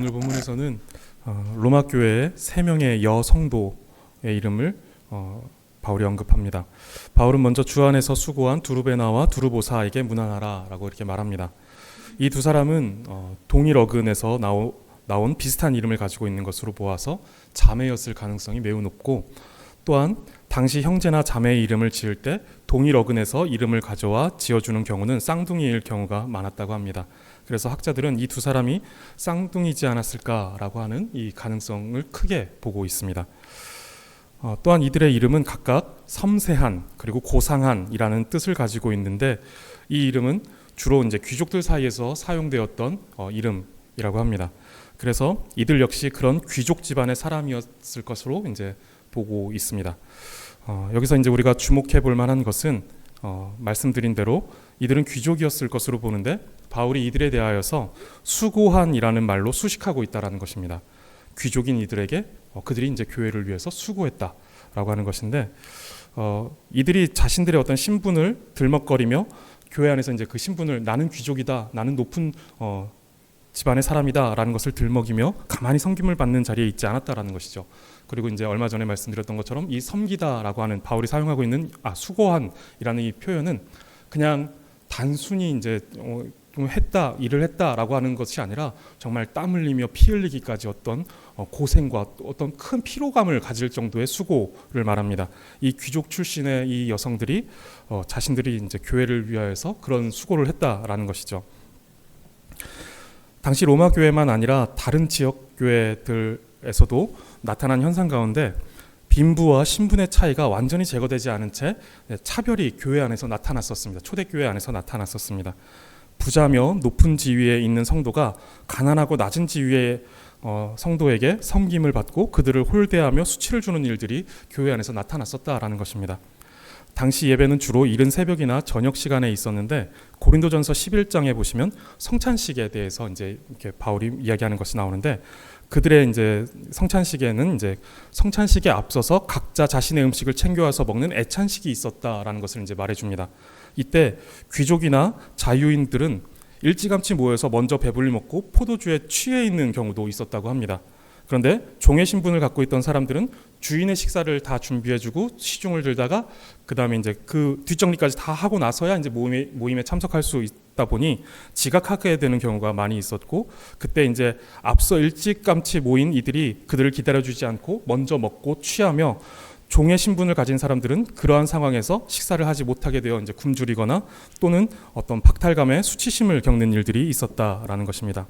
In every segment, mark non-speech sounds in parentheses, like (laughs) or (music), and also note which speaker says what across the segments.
Speaker 1: 오늘 본문에서는 어, 로마 교회의 세 명의 여성도의 이름을 어, 바울이 언급합니다. 바울은 먼저 주 안에서 수고한 두루베나와 두루보사에게 문안하라라고 이렇게 말합니다. 이 두 사람은 어, 동일 어근에서 나오, 나온 비슷한 이름을 가지고 있는 것으로 보아서 자매였을 가능성이 매우 높고 또한 당시 형제나 자매의 이름을 지을 때 동일 어근에서 이름을 가져와 지어주는 경우는 쌍둥이일 경우가 많았다고 합니다. 그래서 학자들은 이 두 사람이 쌍둥이지 않았을까라고 하는 이 가능성을 크게 보고 있습니다. 어, 또한 이들의 이름은 각각 섬세한 그리고 고상한이라는 뜻을 가지고 있는데 이 이름은 주로 이제 귀족들 사이에서 사용되었던 어, 이름이라고 합니다. 그래서 이들 역시 그런 귀족 집안의 사람이었을 것으로 이제 보고 있습니다. 어, 여기서 이제 우리가 주목해 볼 만한 것은 어, 말씀드린 대로 이들은 귀족이었을 것으로 보는데 바울이 이들에 대하여서 수고한이라는 말로 수식하고 있다라는 것입니다. 귀족인 이들에게 어, 그들이 이제 교회를 위해서 수고했다라고 하는 것인데 어, 이들이 자신들의 어떤 신분을 들먹거리며 교회 안에서 이제 그 신분을 나는 귀족이다, 나는 높은 어, 집안의 사람이다라는 것을 들먹이며 가만히 섬김을 받는 자리에 있지 않았다라는 것이죠. 그리고 이제 얼마 전에 말씀드렸던 것처럼 이 섬기다라고 하는 바울이 사용하고 있는 아 수고한이라는 이 표현은 그냥 단순히 이제 어, 좀 했다 일을 했다라고 하는 것이 아니라 정말 땀 흘리며 피 흘리기까지 어떤 어, 고생과 어떤 큰 피로감을 가질 정도의 수고를 말합니다. 이 귀족 출신의 이 여성들이 어, 자신들이 이제 교회를 위하여서 그런 수고를 했다라는 것이죠. 당시 로마 교회만 아니라 다른 지역 교회들에서도 나타난 현상 가운데 빈부와 신분의 차이가 완전히 제거되지 않은 채 차별이 교회 안에서 나타났었습니다. 초대교회 안에서 나타났었습니다. 부자며 높은 지위에 있는 성도가 가난하고 낮은 지위의 어, 성도에게 섬김을 받고 그들을 홀대하며 수치를 주는 일들이 교회 안에서 나타났었다라는 것입니다. 당시 예배는 주로 이른 새벽이나 저녁 시간에 있었는데 고린도전서 11장에 보시면 성찬식에 대해서 이제 이렇게 바울이 이야기하는 것이 나오는데 그들의 이제 성찬식에는 이제 성찬식에 앞서서 각자 자신의 음식을 챙겨와서 먹는 애찬식이 있었다라는 것을 이제 말해줍니다. 이때 귀족이나 자유인들은 일찌감치 모여서 먼저 배불리 먹고 포도주에 취해 있는 경우도 있었다고 합니다. 그런데 종의 신분을 갖고 있던 사람들은 주인의 식사를 다 준비해주고 시중을 들다가 그 다음에 이제 그 뒷정리까지 다 하고 나서야 이제 모임에, 모임에 참석할 수 있다 보니 지각하게 되는 경우가 많이 있었고 그때 이제 앞서 일찌감치 모인 이들이 그들을 기다려주지 않고 먼저 먹고 취하며 종의 신분을 가진 사람들은 그러한 상황에서 식사를 하지 못하게 되어 이제 굶주리거나 또는 어떤 박탈감에 수치심을 겪는 일들이 있었다라는 것입니다.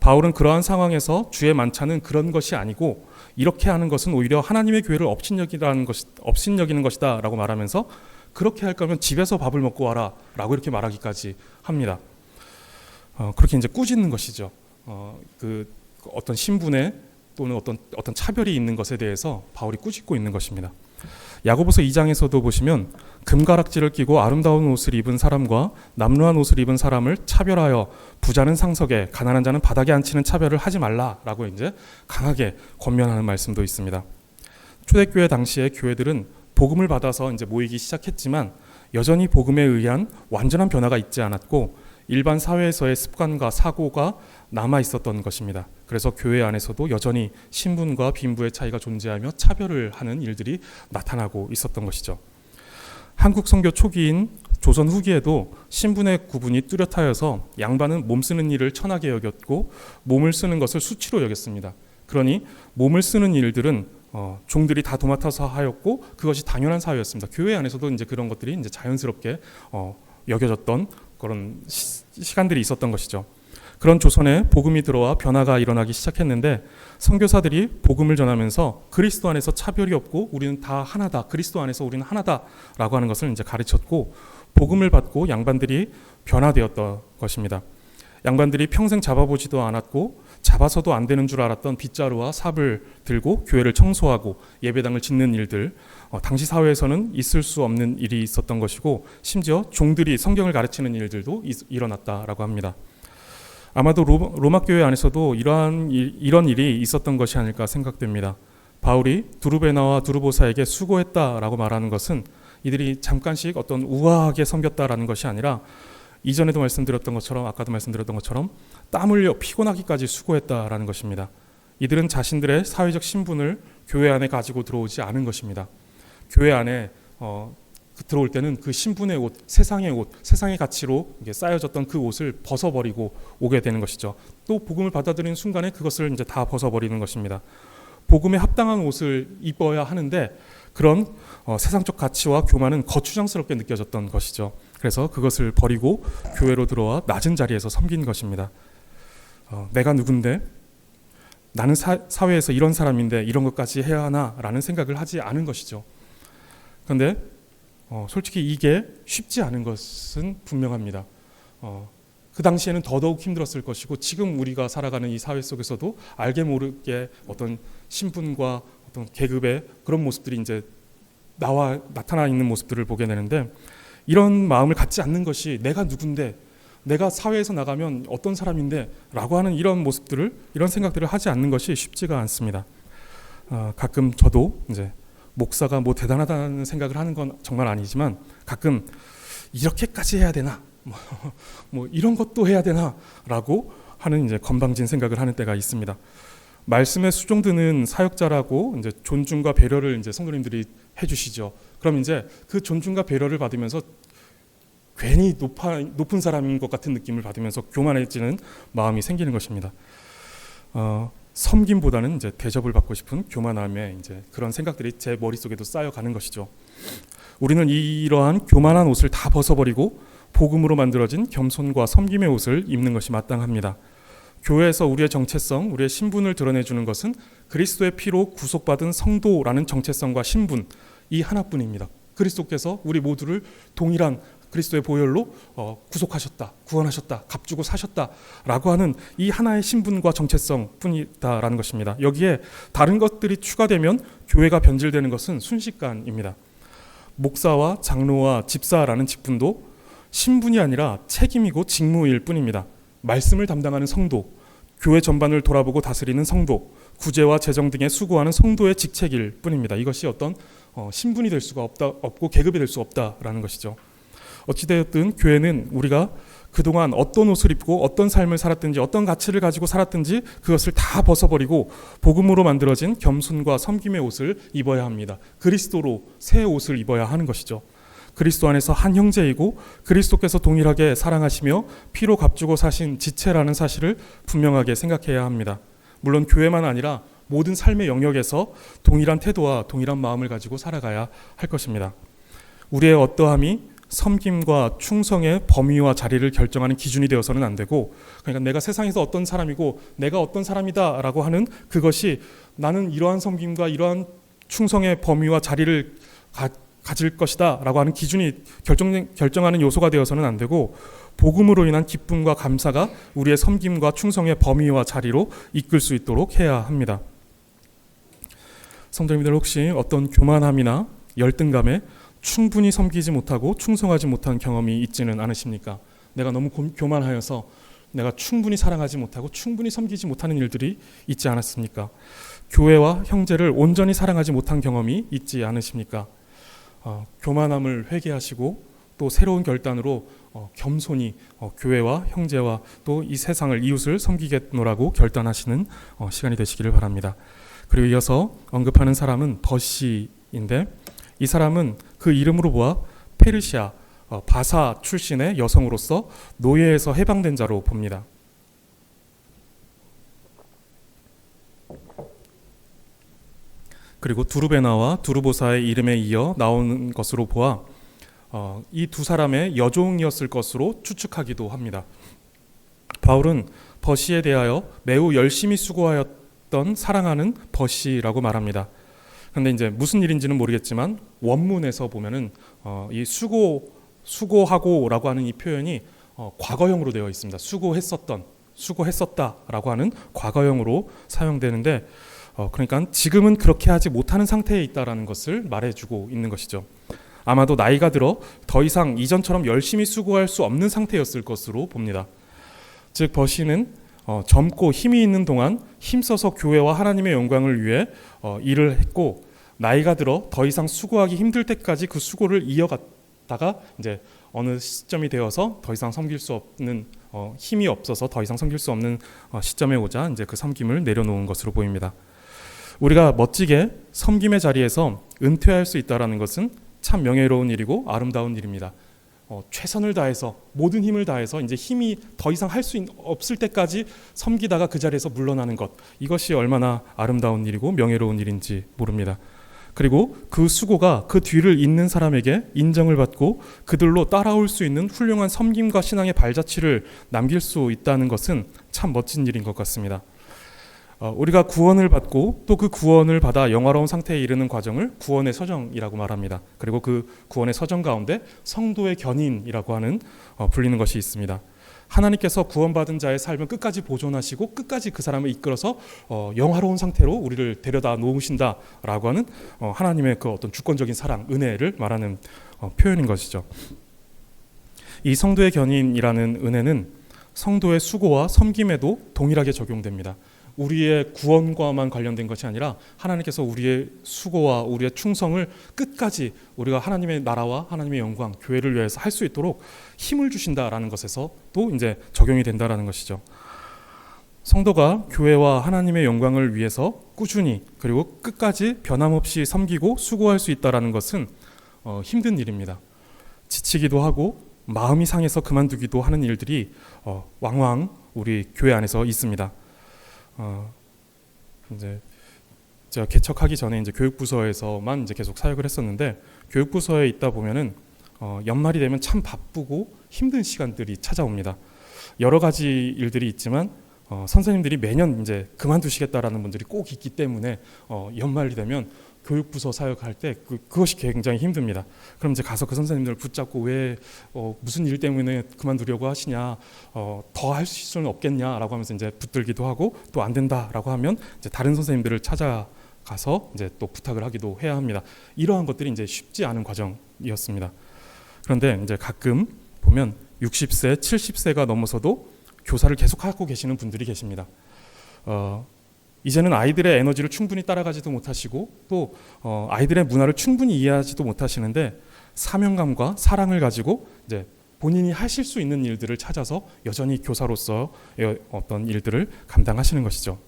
Speaker 1: 바울은 그러한 상황에서 주의 만찬은 그런 것이 아니고 이렇게 하는 것은 오히려 하나님의 교회를 업신여기라는 것이 업신여기는 것이다라고 말하면서 그렇게 할 거면 집에서 밥을 먹고 와라라고 이렇게 말하기까지 합니다. 어, 그렇게 이제 꾸짖는 것이죠. 어, 그 어떤 신분에 또는 어떤 어떤 차별이 있는 것에 대해서 바울이 꾸짖고 있는 것입니다. 야고보서 2장에서도 보시면 금가락지를 끼고 아름다운 옷을 입은 사람과 남루한 옷을 입은 사람을 차별하여 부자는 상석에 가난한 자는 바닥에 앉히는 차별을 하지 말라라고 이제 강하게 권면하는 말씀도 있습니다. 초대교회 당시의 교회들은 복음을 받아서 이제 모이기 시작했지만 여전히 복음에 의한 완전한 변화가 있지 않았고 일반 사회에서의 습관과 사고가 남아 있었던 것입니다. 그래서 교회 안에서도 여전히 신분과 빈부의 차이가 존재하며 차별을 하는 일들이 나타나고 있었던 것이죠. 한국 선교 초기인 조선 후기에도 신분의 구분이 뚜렷하여서 양반은 몸 쓰는 일을 천하게 여겼고 몸을 쓰는 것을 수치로 여겼습니다. 그러니 몸을 쓰는 일들은 어, 종들이 다 도맡아서 하였고 그것이 당연한 사회였습니다. 교회 안에서도 이제 그런 것들이 이제 자연스럽게 어, 여겨졌던 그런 시, 시간들이 있었던 것이죠. 그런 조선에 복음이 들어와 변화가 일어나기 시작했는데 선교사들이 복음을 전하면서 그리스도 안에서 차별이 없고 우리는 다 하나다. 그리스도 안에서 우리는 하나다라고 하는 것을 이제 가르쳤고 복음을 받고 양반들이 변화되었던 것입니다. 양반들이 평생 잡아보지도 않았고 잡아서도 안 되는 줄 알았던 빗자루와 삽을 들고 교회를 청소하고 예배당을 짓는 일들 어, 당시 사회에서는 있을 수 없는 일이 있었던 것이고 심지어 종들이 성경을 가르치는 일들도 이, 일어났다라고 합니다. 아마도 로마, 교회 안에서도 이러한 일, 이런 일이 있었던 것이 아닐까 생각됩니다. 바울이 두루베나와 두루보사에게 수고했다라고 말하는 것은 이들이 잠깐씩 어떤 우아하게 섬겼다라는 것이 아니라 이전에도 말씀드렸던 것처럼 아까도 말씀드렸던 것처럼 땀 흘려 피곤하기까지 수고했다라는 것입니다. 이들은 자신들의 사회적 신분을 교회 안에 가지고 들어오지 않은 것입니다. 교회 안에 어, 그 들어올 때는 그 신분의 옷, 세상의 옷, 세상의 가치로 쌓여졌던 그 옷을 벗어버리고 오게 되는 것이죠. 또 복음을 받아들이는 순간에 그것을 이제 다 벗어버리는 것입니다. 복음에 합당한 옷을 입어야 하는데 그런 어, 세상적 가치와 교만은 거추장스럽게 느껴졌던 것이죠. 그래서 그것을 버리고 교회로 들어와 낮은 자리에서 섬긴 것입니다. 어, 내가 누군데 나는 사, 사회에서 이런 사람인데 이런 것까지 해야 하나라는 생각을 하지 않은 것이죠. 그런데 어, 솔직히 이게 쉽지 않은 것은 분명합니다. 어, 그 당시에는 더더욱 힘들었을 것이고 지금 우리가 살아가는 이 사회 속에서도 알게 모르게 어떤 신분과 어떤 계급의 그런 모습들이 이제 나와 나타나 있는 모습들을 보게 되는데 이런 마음을 갖지 않는 것이 내가 누군데 내가 사회에서 나가면 어떤 사람인데라고 하는 이런 모습들을 이런 생각들을 하지 않는 것이 쉽지가 않습니다. 어, 가끔 저도 이제 목사가 뭐 대단하다는 생각을 하는 건 정말 아니지만 가끔 이렇게까지 해야 되나 뭐, (laughs) 뭐 이런 것도 해야 되나라고 하는 이제 건방진 생각을 하는 때가 있습니다. 말씀에 수종드는 사역자라고 이제 존중과 배려를 이제 성도님들이 해주시죠. 그럼 이제 그 존중과 배려를 받으면서 괜히 높아, 높은 사람인 것 같은 느낌을 받으면서 교만해지는 마음이 생기는 것입니다. 어, 섬김보다는 이제 대접을 받고 싶은 교만함에 이제 그런 생각들이 제 머릿속에도 쌓여가는 것이죠. 우리는 이러한 교만한 옷을 다 벗어버리고 복음으로 만들어진 겸손과 섬김의 옷을 입는 것이 마땅합니다. 교회에서 우리의 정체성, 우리의 신분을 드러내주는 것은 그리스도의 피로 구속받은 성도라는 정체성과 신분 이 하나뿐입니다. 그리스도께서 우리 모두를 동일한 그리스도의 보혈로 어, 구속하셨다, 구원하셨다, 값주고 사셨다라고 하는 이 하나의 신분과 정체성뿐이다라는 것입니다. 여기에 다른 것들이 추가되면 교회가 변질되는 것은 순식간입니다. 목사와 장로와 집사라는 직분도 신분이 아니라 책임이고 직무일 뿐입니다. 말씀을 담당하는 성도, 교회 전반을 돌아보고 다스리는 성도, 구제와 재정 등에 수고하는 성도의 직책일 뿐입니다. 이것이 어떤 어, 신분이 될 수가 없다, 없고 계급이 될 수 없다라는 것이죠. 어찌되었든 교회는 우리가 그동안 어떤 옷을 입고 어떤 삶을 살았든지 어떤 가치를 가지고 살았든지 그것을 다 벗어버리고 복음으로 만들어진 겸손과 섬김의 옷을 입어야 합니다. 그리스도로 새 옷을 입어야 하는 것이죠. 그리스도 안에서 한 형제이고 그리스도께서 동일하게 사랑하시며 피로 값주고 사신 지체라는 사실을 분명하게 생각해야 합니다. 물론 교회만 아니라 모든 삶의 영역에서 동일한 태도와 동일한 마음을 가지고 살아가야 할 것입니다. 우리의 어떠함이 섬김과 충성의 범위와 자리를 결정하는 기준이 되어서는 안 되고 그러니까 내가 세상에서 어떤 사람이고 내가 어떤 사람이다라고 하는 그것이 나는 이러한 섬김과 이러한 충성의 범위와 자리를 가, 가질 것이다라고 하는 기준이 결정 결정하는 요소가 되어서는 안 되고 복음으로 인한 기쁨과 감사가 우리의 섬김과 충성의 범위와 자리로 이끌 수 있도록 해야 합니다. 성도님들 혹시 어떤 교만함이나 열등감에 충분히 섬기지 못하고 충성하지 못한 경험이 있지는 않으십니까? 내가 너무 교만하여서 내가 충분히 사랑하지 못하고 충분히 섬기지 못하는 일들이 있지 않았습니까? 교회와 형제를 온전히 사랑하지 못한 경험이 있지 않으십니까? 어, 교만함을 회개하시고 또 새로운 결단으로 어, 겸손히 어, 교회와 형제와 또 이 세상을 이웃을 섬기겠노라고 결단하시는 어, 시간이 되시기를 바랍니다. 그리고 이어서 언급하는 사람은 버시인데 이 사람은 그 이름으로 보아 페르시아 어, 바사 출신의 여성으로서 노예에서 해방된 자로 봅니다. 그리고 두루베나와 두루보사의 이름에 이어 나오는 것으로 보아 어, 이두 사람의 여종이었을 것으로 추측하기도 합니다. 바울은 버시에 대하여 매우 열심히 수고하였던 사랑하는 버시라고 말합니다. 근데 이제 무슨 일인지는 모르겠지만 원문에서 보면은 어, 이 수고 수고하고라고 하는 이 표현이 어, 과거형으로 되어 있습니다. 수고했었던 수고했었다라고 하는 과거형으로 사용되는데 어, 그러니까 지금은 그렇게 하지 못하는 상태에 있다라는 것을 말해주고 있는 것이죠. 아마도 나이가 들어 더 이상 이전처럼 열심히 수고할 수 없는 상태였을 것으로 봅니다. 즉 버시는 어, 젊고 힘이 있는 동안 힘써서 교회와 하나님의 영광을 위해 어, 일을 했고 나이가 들어 더 이상 수고하기 힘들 때까지 그 수고를 이어갔다가 이제 어느 시점이 되어서 더 이상 섬길 수 없는 어, 힘이 없어서 더 이상 섬길 수 없는 어, 시점에 오자 이제 그 섬김을 내려놓은 것으로 보입니다. 우리가 멋지게 섬김의 자리에서 은퇴할 수 있다라는 것은 참 명예로운 일이고 아름다운 일입니다. 어, 최선을 다해서 모든 힘을 다해서 이제 힘이 더 이상 할 수 없을 때까지 섬기다가 그 자리에서 물러나는 것 이것이 얼마나 아름다운 일이고 명예로운 일인지 모릅니다. 그리고 그 수고가 그 뒤를 잇는 사람에게 인정을 받고 그들로 따라올 수 있는 훌륭한 섬김과 신앙의 발자취를 남길 수 있다는 것은 참 멋진 일인 것 같습니다. 어, 우리가 구원을 받고 또 그 구원을 받아 영화로운 상태에 이르는 과정을 구원의 서정이라고 말합니다. 그리고 그 구원의 서정 가운데 성도의 견인이라고 하는 어, 불리는 것이 있습니다. 하나님께서 구원받은 자의 삶을 끝까지 보존하시고 끝까지 그 사람을 이끌어서 어, 영화로운 상태로 우리를 데려다 놓으신다라고 하는 어, 하나님의 그 어떤 주권적인 사랑, 은혜를 말하는 어, 표현인 것이죠. 이 성도의 견인이라는 은혜는 성도의 수고와 섬김에도 동일하게 적용됩니다. 우리의 구원과만 관련된 것이 아니라 하나님께서 우리의 수고와 우리의 충성을 끝까지 우리가 하나님의 나라와 하나님의 영광, 교회를 위해서 할 수 있도록 힘을 주신다라는 것에서 또 이제 적용이 된다라는 것이죠. 성도가 교회와 하나님의 영광을 위해서 꾸준히 그리고 끝까지 변함없이 섬기고 수고할 수 있다라는 것은 어, 힘든 일입니다. 지치기도 하고 마음이 상해서 그만두기도 하는 일들이 어, 왕왕 우리 교회 안에서 있습니다. 어, 이제 제가 개척하기 전에 이제 교육부서에서만 이제 계속 사역을 했었는데 교육부서에 있다 보면은 어, 연말이 되면 참 바쁘고 힘든 시간들이 찾아옵니다. 여러 가지 일들이 있지만 어, 선생님들이 매년 이제 그만두시겠다라는 분들이 꼭 있기 때문에 어, 연말이 되면 교육부서 사역할 때 그, 그것이 굉장히 힘듭니다. 그럼 이제 가서 그 선생님들을 붙잡고 왜 어, 무슨 일 때문에 그만두려고 하시냐, 어, 더 할 수는 없겠냐라고 하면서 이제 붙들기도 하고 또 안 된다라고 하면 이제 다른 선생님들을 찾아가서 이제 또 부탁을 하기도 해야 합니다. 이러한 것들이 이제 쉽지 않은 과정이었습니다. 그런데 이제 가끔 보면 60세, 70세가 넘어서도 교사를 계속 하고 계시는 분들이 계십니다. 어, 이제는 아이들의 에너지를 충분히 따라가지도 못하시고 또 어, 아이들의 문화를 충분히 이해하지도 못하시는데 사명감과 사랑을 가지고 이제 본인이 하실 수 있는 일들을 찾아서 여전히 교사로서의 어떤 일들을 감당하시는 것이죠.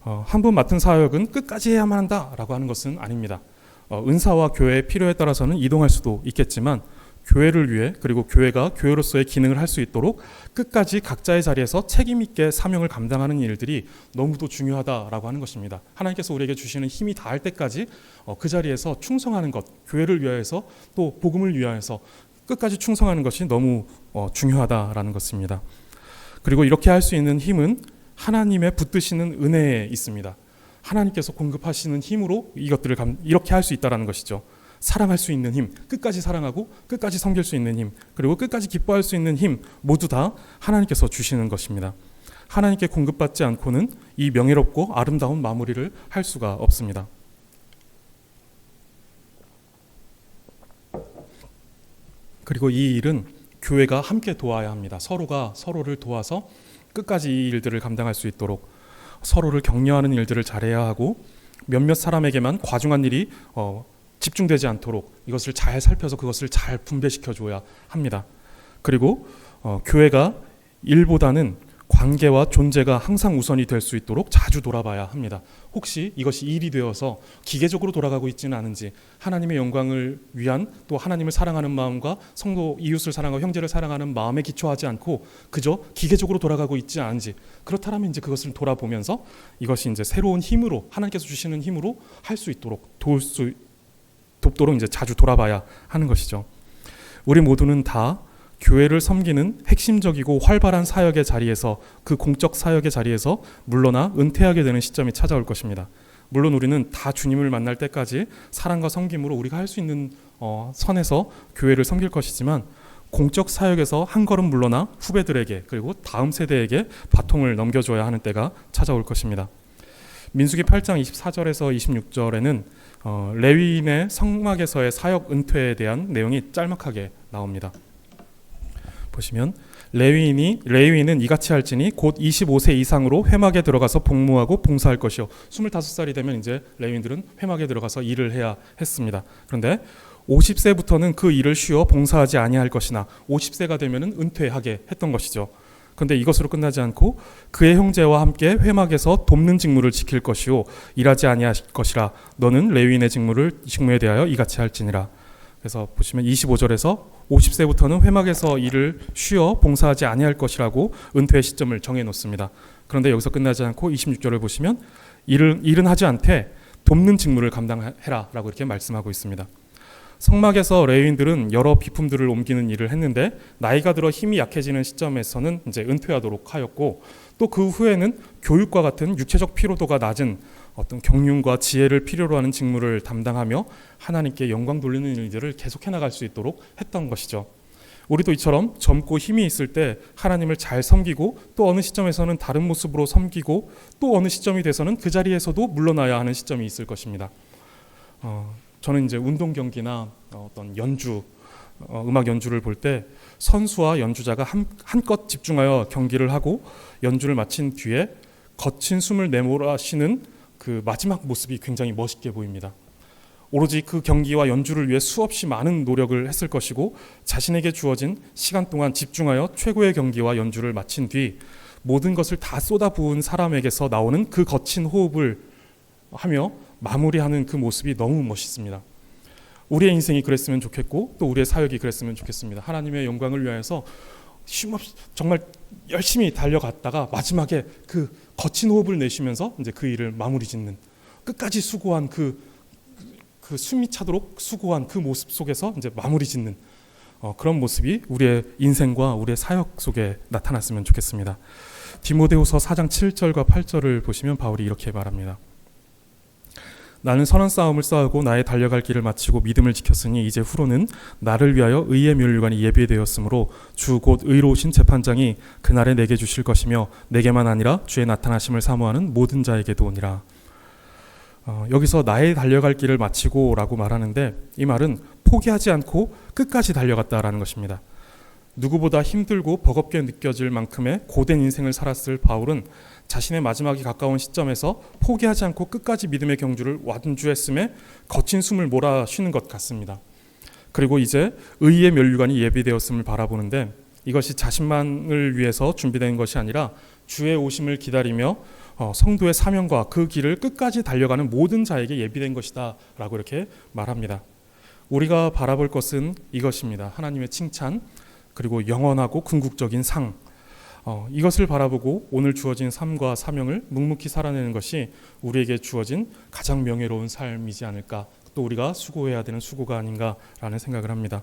Speaker 1: 어, 한번 맡은 사역은 끝까지 해야만 한다라고 하는 것은 아닙니다. 어, 은사와 교회의 필요에 따라서는 이동할 수도 있겠지만 교회를 위해 그리고 교회가 교회로서의 기능을 할 수 있도록 끝까지 각자의 자리에서 책임 있게 사명을 감당하는 일들이 너무도 중요하다라고 하는 것입니다. 하나님께서 우리에게 주시는 힘이 다할 때까지 어, 그 자리에서 충성하는 것, 교회를 위하여서 또 복음을 위하여서 끝까지 충성하는 것이 너무 어, 중요하다라는 것입니다. 그리고 이렇게 할 수 있는 힘은 하나님의 붙드시는 은혜에 있습니다. 하나님께서 공급하시는 힘으로 이것들을 감, 이렇게 할 수 있다라는 것이죠. 사랑할 수 있는 힘, 끝까지 사랑하고 끝까지 섬길 수 있는 힘, 그리고 끝까지 기뻐할 수 있는 힘 모두 다 하나님께서 주시는 것입니다. 하나님께 공급받지 않고는 이 명예롭고 아름다운 마무리를 할 수가 없습니다. 그리고 이 일은 교회가 함께 도와야 합니다. 서로가 서로를 도와서 끝까지 이 일들을 감당할 수 있도록 서로를 격려하는 일들을 잘해야 하고 몇몇 사람에게만 과중한 일이 어, 집중되지 않도록 이것을 잘 살펴서 그것을 잘 분배시켜 줘야 합니다. 그리고 어, 교회가 일보다는 관계와 존재가 항상 우선이 될 수 있도록 자주 돌아봐야 합니다. 혹시 이것이 일이 되어서 기계적으로 돌아가고 있지는 않은지 하나님의 영광을 위한 또 하나님을 사랑하는 마음과 성도 이웃을 사랑하고 형제를 사랑하는 마음에 기초하지 않고 그저 기계적으로 돌아가고 있지 않은지 그렇다면 이제 그것을 돌아보면서 이것이 이제 새로운 힘으로 하나님께서 주시는 힘으로 할 수 있도록 도울 수 돕도록 이제 자주 돌아봐야 하는 것이죠. 우리 모두는 다 교회를 섬기는 핵심적이고 활발한 사역의 자리에서 그 공적 사역의 자리에서 물러나 은퇴하게 되는 시점이 찾아올 것입니다. 물론 우리는 다 주님을 만날 때까지 사랑과 섬김으로 우리가 할 수 있는 어, 선에서 교회를 섬길 것이지만 공적 사역에서 한 걸음 물러나 후배들에게 그리고 다음 세대에게 바통을 넘겨줘야 하는 때가 찾아올 것입니다. 민수기 8장 24절에서 26절에는 어, 레위인의 성막에서의 사역 은퇴에 대한 내용이 짤막하게 나옵니다. 보시면 레위인이 레위인은 이같이 할지니 곧 25세 이상으로 회막에 들어가서 복무하고 봉사할 것이요. 25살이 되면 이제 레위인들은 회막에 들어가서 일을 해야 했습니다. 그런데 50세부터는 그 일을 쉬어 봉사하지 아니할 것이나 50세가 되면은 은퇴하게 했던 것이죠. 그런데 이것으로 끝나지 않고 그의 형제와 함께 회막에서 돕는 직무를 지킬 것이요 일하지 아니할 것이라 너는 레위인의 직무를 직무에 대하여 이같이 할지니라. 그래서 보시면 25절에서 50세부터는 회막에서 일을 쉬어 봉사하지 아니할 것이라고 은퇴의 시점을 정해 놓습니다. 그런데 여기서 끝나지 않고 26절을 보시면 일은 일은 하지 않되 돕는 직무를 감당해라라고 이렇게 말씀하고 있습니다. 성막에서 레위인들은 여러 비품들을 옮기는 일을 했는데 나이가 들어 힘이 약해지는 시점에서는 이제 은퇴하도록 하였고 또 그 후에는 교육과 같은 육체적 피로도가 낮은 어떤 경륜과 지혜를 필요로 하는 직무를 담당하며 하나님께 영광 돌리는 일들을 계속해 나갈 수 있도록 했던 것이죠. 우리도 이처럼 젊고 힘이 있을 때 하나님을 잘 섬기고 또 어느 시점에서는 다른 모습으로 섬기고 또 어느 시점이 돼서는 그 자리에서도 물러나야 하는 시점이 있을 것입니다. 어, 저는 이제 운동 경기나 어떤 연주, 어, 음악 연주를 볼 때 선수와 연주자가 한, 한껏 집중하여 경기를 하고 연주를 마친 뒤에 거친 숨을 내몰아 쉬는 그 마지막 모습이 굉장히 멋있게 보입니다. 오로지 그 경기와 연주를 위해 수없이 많은 노력을 했을 것이고 자신에게 주어진 시간 동안 집중하여 최고의 경기와 연주를 마친 뒤 모든 것을 다 쏟아부은 사람에게서 나오는 그 거친 호흡을 하며 마무리하는 그 모습이 너무 멋있습니다. 우리의 인생이 그랬으면 좋겠고 또 우리의 사역이 그랬으면 좋겠습니다. 하나님의 영광을 위하여서 쉼없이 정말 열심히 달려갔다가 마지막에 그 거친 호흡을 내쉬면서 이제 그 일을 마무리 짓는 끝까지 수고한 그, 그 숨이 차도록 수고한 그 모습 속에서 이제 마무리 짓는 어, 그런 모습이 우리의 인생과 우리의 사역 속에 나타났으면 좋겠습니다. 디모데후서 4장 7절과 8절을 보시면 바울이 이렇게 말합니다. 나는 선한 싸움을 싸우고 나의 달려갈 길을 마치고 믿음을 지켰으니 이제 후로는 나를 위하여 의의 멸류관이 예비되었으므로 주 곧 의로우신 재판장이 그날에 내게 주실 것이며 내게만 아니라 주의 나타나심을 사모하는 모든 자에게도 오니라. 어, 여기서 나의 달려갈 길을 마치고라고 말하는데 이 말은 포기하지 않고 끝까지 달려갔다라는 것입니다. 누구보다 힘들고 버겁게 느껴질 만큼의 고된 인생을 살았을 바울은 자신의 마지막이 가까운 시점에서 포기하지 않고 끝까지 믿음의 경주를 완주했음에 거친 숨을 몰아 쉬는 것 같습니다. 그리고 이제 의의 멸류관이 예비되었음을 바라보는데 이것이 자신만을 위해서 준비된 것이 아니라 주의 오심을 기다리며 어, 성도의 사명과 그 길을 끝까지 달려가는 모든 자에게 예비된 것이다라고 이렇게 말합니다. 우리가 바라볼 것은 이것입니다. 하나님의 칭찬 그리고 영원하고 궁극적인 상 어, 이것을 바라보고 오늘 주어진 삶과 사명을 묵묵히 살아내는 것이 우리에게 주어진 가장 명예로운 삶이지 않을까 또 우리가 수고해야 되는 수고가 아닌가라는 생각을 합니다.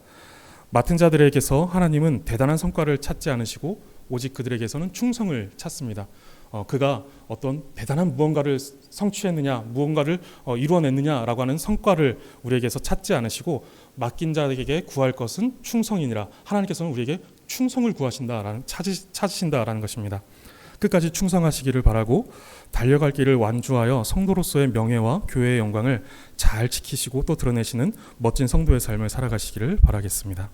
Speaker 1: 맡은 자들에게서 하나님은 대단한 성과를 찾지 않으시고 오직 그들에게서는 충성을 찾습니다. 어, 그가 어떤 대단한 무언가를 성취했느냐, 무언가를 어, 이루어냈느냐라고 하는 성과를 우리에게서 찾지 않으시고 맡긴 자에게 구할 것은 충성이니라. 하나님께서는 우리에게 충성을 구하신다라는 찾으, 찾으신다라는 것입니다. 끝까지 충성하시기를 바라고 달려갈 길을 완주하여 성도로서의 명예와 교회의 영광을 잘 지키시고 또 드러내시는 멋진 성도의 삶을 살아가시기를 바라겠습니다.